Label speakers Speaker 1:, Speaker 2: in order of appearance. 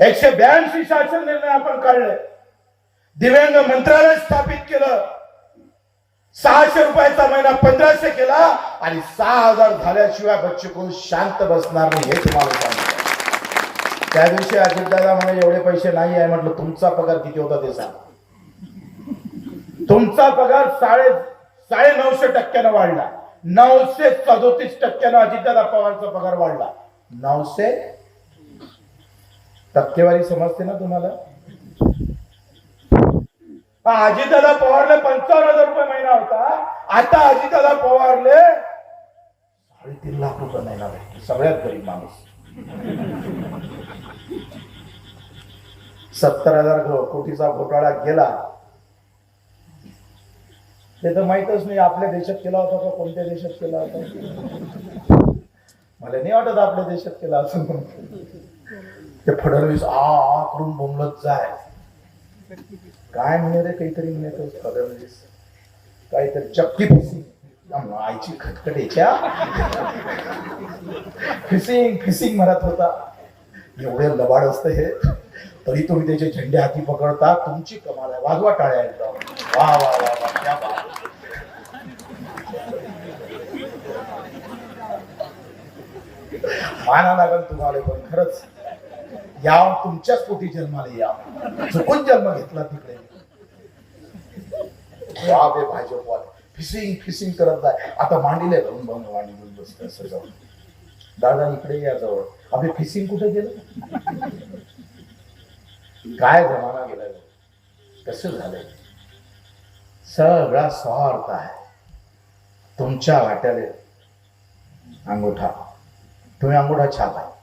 Speaker 1: एकशे ब्याऐंशी शासन निर्णय आपण काढले. दिव्यांग मंत्रालय स्थापित केलं. सहाशे रुपयाचा महिना पंधराशे केला आणि सहा हजार झाल्याशिवाय बच्चे शांत बसणार नाही हे तुम्हाला सांगतो. त्या दिवशी अजितदादा म्हणे एवढे पैसे नाही आहे. म्हटलं तुमचा पगार किती होता ते सांग. तुमचा पगार साडे साडे नऊशे टक्क्यानं वाढला. नऊशे सदोतीस टक्क्यानं अजितदादा पवारचा पगार वाढला. नऊशे टक्केवारी समजते ना तुम्हाला? हा, अजितदादा पवारले पंचावन्न हजार रुपये महिना होता. आता अजितदादा पवारले साडेतीन लाख रुपये महिना भेटतो सगळ्यात गरीब माणूस. सत्तर हजार कोटीचा घोटाळा गेला. ते तर माहितच नाही आपल्या देशात केला होता का कोणत्या देशात केला होता? मला नाही वाटत आपल्या देशात केला असं ते फडणवीस आ आ करून बोंबलत जाय. काय म्हणे रे काहीतरी म्हणे तो फडणवीस. काहीतरी चक्की फिसिंग. आईची खटखटेच्या फिसिंग फिसिंग म्हणत होता. एवढे लबाड असतं हे. तरी तुम्ही त्याचे झेंडे हाती पकडता तुमची कमाल आहे. वाजवा टाळ्या एकदम. वा वा वा वा. त्या बा माना लागल तुम्हाला पण खरंच. या तुमच्याच पोटी जन्माला या चुकून जन्म घेतला तिकडे. वा बे भाजपवाले फिसिंग फिसिंग करत आहे आता मांडीले घालून भाऊ मांडी घेऊन बसते असं जाऊन दादा इकडे या जवळ. अबे फिसिंग कुठे गेलं? काय जमाना गेलाय कसं झालंय? सगळा स्वार्थ आहे. तुमच्या वाट्याले अंगोठा. तुम्ही अंगोठा छाप आहे